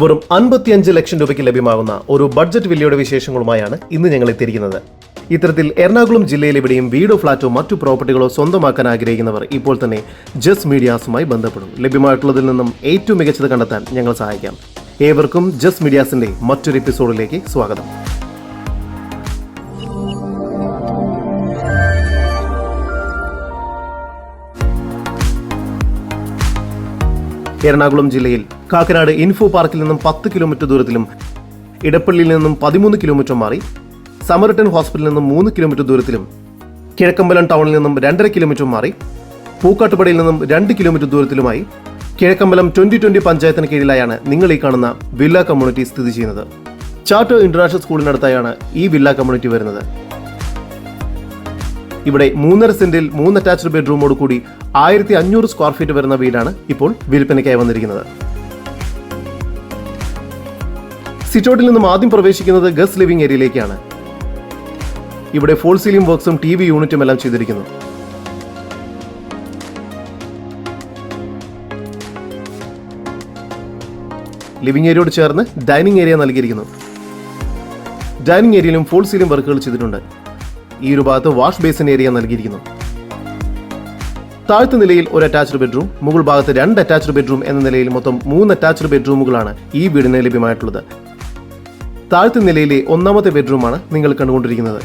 വെറും അൻപത്തിയഞ്ച് ലക്ഷം രൂപയ്ക്ക് ലഭ്യമാകുന്ന ഒരു ബഡ്ജറ്റ് വില്ലയുടെ വിശേഷങ്ങളുമായാണ് ഇന്ന് ഞങ്ങൾ എത്തിയിരിക്കുന്നത്. ഇത്തരത്തിൽ എറണാകുളം ജില്ലയിൽ എവിടെയും വീടോ ഫ്ളാറ്റോ മറ്റു പ്രോപ്പർട്ടികളോ സ്വന്തമാക്കാൻ ആഗ്രഹിക്കുന്നവർ ഇപ്പോൾ തന്നെ ജസ്റ്റ് മീഡിയാസുമായി ബന്ധപ്പെടും. ലഭ്യമായിട്ടുള്ളതിൽ നിന്നും ഏറ്റവും മികച്ചത് കണ്ടെത്താൻ ഞങ്ങൾ സഹായിക്കാം. ഏവർക്കും ജസ്റ്റ് മീഡിയാസിന്റെ മറ്റൊരു എപ്പിസോഡിലേക്ക് സ്വാഗതം. എറണാകുളം ജില്ലയിൽ കാക്കനാട് ഇൻഫോ പാർക്കിൽ നിന്നും പത്ത് കിലോമീറ്റർ ദൂരത്തിലും ഇടപ്പള്ളിയിൽ നിന്നും പതിമൂന്ന് കിലോമീറ്റർ മാറി സമരട്ടൻ ഹോസ്പിറ്റലിൽ നിന്നും മൂന്ന് കിലോമീറ്റർ ദൂരത്തിലും കിഴക്കമ്പലം ടൗണിൽ നിന്നും രണ്ടര കിലോമീറ്റർ മാറി പൂക്കാട്ടുപടിയിൽ നിന്നും രണ്ട് കിലോമീറ്റർ ദൂരത്തിലുമായി കിഴക്കമ്പലം ട്വന്റി ട്വന്റി പഞ്ചായത്തിന് കീഴിലായാണ് നിങ്ങൾ ഈ കാണുന്ന വില്ല കമ്മ്യൂണിറ്റി സ്ഥിതി ചെയ്യുന്നത്. ചാട്ടോ ഇന്റർനാഷണൽ സ്കൂളിനടുത്തായാണ് ഈ വില്ല കമ്മ്യൂണിറ്റി വരുന്നത്. ഇവിടെ മൂന്നര സെന്റിൽ മൂന്ന് അറ്റാച്ച്ഡ് ബെഡ്റൂമോട് കൂടി ആയിരത്തി അഞ്ഞൂറ് സ്ക്വയർ ഫീറ്റ് വരുന്ന വീടാണ് ഇപ്പോൾ വിൽപ്പനയ്ക്കായി വന്നിരിക്കുന്നത്. സിറ്റോട്ടിൽ നിന്നും ആദ്യം പ്രവേശിക്കുന്നത് ഗസ് ലിവിംഗ് ഏരിയയിലേക്കാണ് ഇവിടെ ഫോൾ സീലിംഗ് വർക്ക്സും ടി വി യൂണിറ്റും എല്ലാം ചെയ്തിരിക്കുന്നു. ലിവിംഗ് ഏരിയയോട് ചേർന്ന് ഡൈനിങ് ഏരിയ നൽകിയിരിക്കുന്നു. ഡൈനിങ് ഏരിയയിലും ഫോൾ സീലിംഗ് വർക്കുകൾ ചെയ്തിട്ടുണ്ട്. ഈ ഒരു ഭാഗത്ത് വാഷ് ബേസിൻ ഏരിയ നൽകിയിരിക്കുന്നു. താഴത്തെ നിലയിൽ ഒരു അറ്റാച്ച്ഡ് ബെഡ്റൂം മുകൾ ഭാഗത്ത് രണ്ട് അറ്റാച്ച്ഡ് ബെഡ്റൂം എന്ന നിലയിൽ മൊത്തം മൂന്ന് അറ്റാച്ച്ഡ് ബെഡ്റൂമുകളാണ് ഈ വീടിന് ലഭ്യമായിട്ടുള്ളത്. താഴത്തെ നിലയിലെ ഒന്നാമത്തെ ബെഡ്റൂമാണ് നിങ്ങൾ കണ്ടുകൊണ്ടിരിക്കുന്നത്.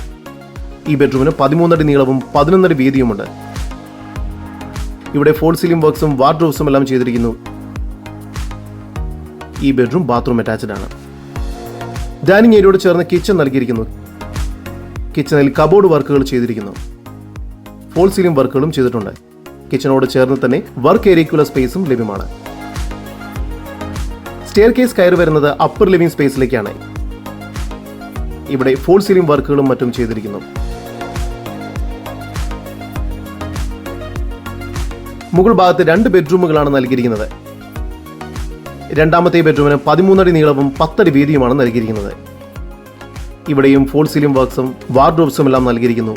ഈ ബെഡ്റൂമിന് പതിമൂന്നടി നീളവും പതിനൊന്നടി വീതിയുമുണ്ട്. ഇവിടെ ഫോൾ സീലിംഗ് വർക്ക്സും വാർഡ്രോബ്സും എല്ലാം ചെയ്തിരിക്കുന്നു. ഈ ബെഡ്റൂം ബാത്റൂം അറ്റാച്ച്ഡ് ആണ്. ഡൈനിങ് ഏരിയയോട് ചേർന്ന് കിച്ചൺ നൽകിയിരിക്കുന്നു. കിച്ചണിൽ കബോർഡ് വർക്കുകൾ ചെയ്തിരിക്കുന്നു. ഫോൾ സീലിംഗ് വർക്കുകളും ചെയ്തിട്ടുണ്ട്. കിച്ചണോട് ചേർന്ന് തന്നെ വർക്ക് ഏരിയയ്ക്കുള്ള സ്പേസും ലഭ്യമാണ്. സ്റ്റെയർ കേസ് കയറി വരുന്നത് അപ്പർ ലിവിംഗ് സ്പേസിലേക്കാണ് ഇവിടെ ഫോൾ സീലിംഗ് വർക്കുകളും മറ്റും ചെയ്തിരിക്കുന്നു. മുകൾ ഭാഗത്ത് രണ്ട് ബെഡ്റൂമുകളാണ് നൽകിയിരിക്കുന്നത്. രണ്ടാമത്തെ ബെഡ്റൂമിന് പതിമൂന്നടി നീളവും പത്തടി വീതിയുമാണ് നൽകിയിരിക്കുന്നത്. ഇവിടെയും ഫോൾ സീലിംഗ് വർക്ക്സും വാർഡ്രോബ്സും എല്ലാം നൽകിയിരിക്കുന്നു.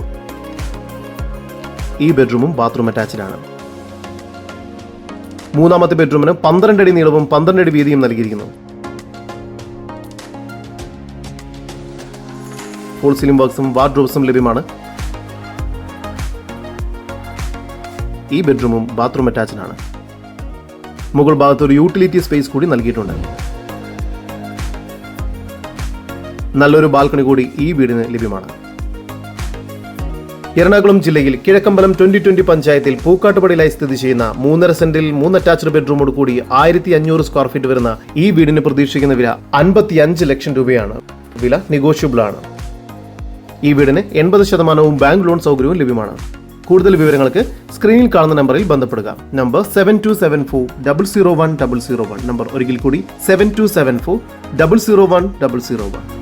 ഈ ബെഡ്റൂമും ബാത്റൂം അറ്റാച്ച്ഡ് ആണ്. മൂന്നാമത്തെ ബെഡ്റൂമിന് പന്ത്രണ്ട് അടി നീളവും പന്ത്രണ്ട് അടി വീതിയും നൽകിയിരിക്കുന്നു. ഫോൾ സീലിംഗ് വർക്ക്സും വാർഡ്രോബ്സും ലഭ്യമാണ്. ഈ ബെഡ്റൂമും ബാത്റൂം അറ്റാച്ച്ഡ് ആണ്. മുകൾ ഭാഗത്ത് ഒരു യൂട്ടിലിറ്റി സ്പേസ് കൂടി നൽകിയിട്ടുണ്ട്. നല്ലൊരു ബാൽക്കണി കൂടി ഈ വീടിന് ലഭ്യമാണ്. എറണാകുളം ജില്ലയിൽ കിഴക്കമ്പലം ട്വന്റി ട്വന്റി പഞ്ചായത്തിൽ പൂക്കാട്ടുപടിയിലായി സ്ഥിതി ചെയ്യുന്ന മൂന്നര സെന്റിൽ മൂന്ന് അറ്റാച്ച്ഡ് ബെഡ്റൂമോട് കൂടി ആയിരത്തി അഞ്ഞൂറ് സ്ക്വയർ ഫീറ്റ് വരുന്ന ഈ വീടിന് പ്രതീക്ഷിക്കുന്ന വില അൻപത്തി അഞ്ച് ലക്ഷം രൂപയാണ്. വില നെഗോഷ്യബിൾ ആണ്. ഈ വീടിന് എൺപത് ശതമാനവും ബാങ്ക് ലോൺ സൗകര്യവും ലഭ്യമാണ്. കൂടുതൽ വിവരങ്ങൾക്ക് സ്ക്രീനിൽ കാണുന്ന നമ്പറിൽ ബന്ധപ്പെടുക. Number seven two seven four double zero one double zero one number ഒരിക്കൽ കൂടി seven two seven four double zero one double zero one